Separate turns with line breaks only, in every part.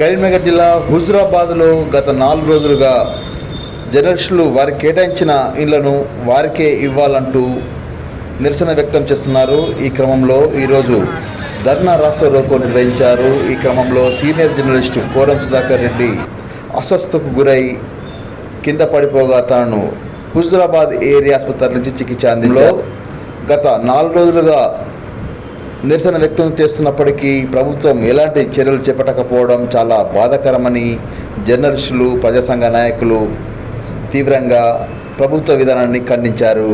కరీంనగర్ జిల్లా హుజురాబాద్లో గత నాలుగు రోజులుగా జర్నలిస్టులు వారికి కేటాయించిన ఇళ్ళను వారికే ఇవ్వాలంటూ నిరసన వ్యక్తం చేస్తున్నారు. ఈ క్రమంలో ఈరోజు ధర్నా రాష్ట్ర రోకో నిర్వహించారు. ఈ క్రమంలో సీనియర్ జర్నలిస్టు కోరం సుధాకర్ రెడ్డి అస్వస్థకు గురై కింద పడిపోగా తనను హుజురాబాద్ ఏరియా ఆసుపత్రి నుంచి చికిత్స అందించారు. గత నాలుగు రోజులుగా నిరసన వ్యక్తం చేస్తున్నప్పటికీ ప్రభుత్వం ఎలాంటి చర్యలు చేపట్టకపోవడం చాలా బాధాకరమని జర్నలిస్టులు ప్రజా సంఘ నాయకులు తీవ్రంగా ప్రభుత్వ విధానాన్ని ఖండించారు.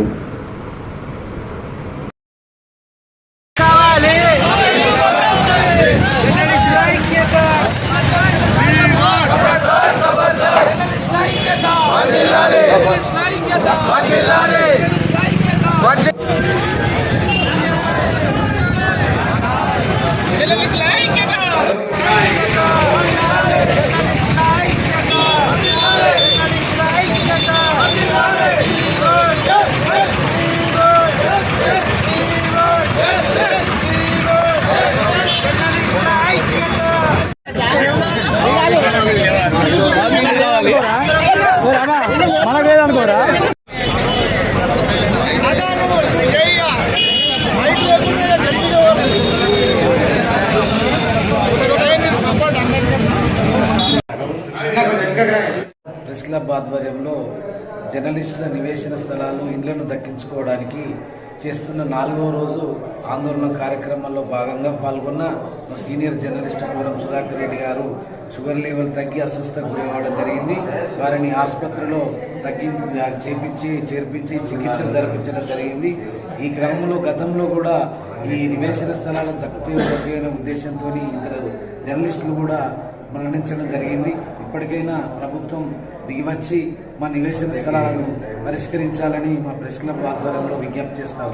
మనకేదనుకోరా
ప్రెస్ క్లబ్ ఆధ్వర్యంలో జర్నలిస్టుల నివేశన స్థలాలు ఇండ్లను దక్కించుకోవడానికి చేస్తున్న నాలుగవ రోజు ఆందోళన కార్యక్రమంలో భాగంగా పాల్గొన్న మా senior journalist Puram Sudhakar Reddy garu sugar level తగ్గి అస్వస్థకు గురవడం జరిగింది. వారిని ఆసుపత్రిలో తగ్గి చేపించి చేర్పించి చికిత్సలు జరిపించడం జరిగింది. ఈ క్రమంలో గతంలో కూడా ఈ నివేశన స్థలాలను దక్కుతాయి అనే ఉద్దేశంతో ఇద్దరు జర్నలిస్టులు కూడా మరణించడం జరిగింది. ఇప్పటికైనా ప్రభుత్వం దిగివచ్చి మా నివేశన స్థలాలను పరిష్కరించాలని మా ప్రెస్ క్లబ్ ఆధ్వర్యంలో విజ్ఞప్తి చేస్తాం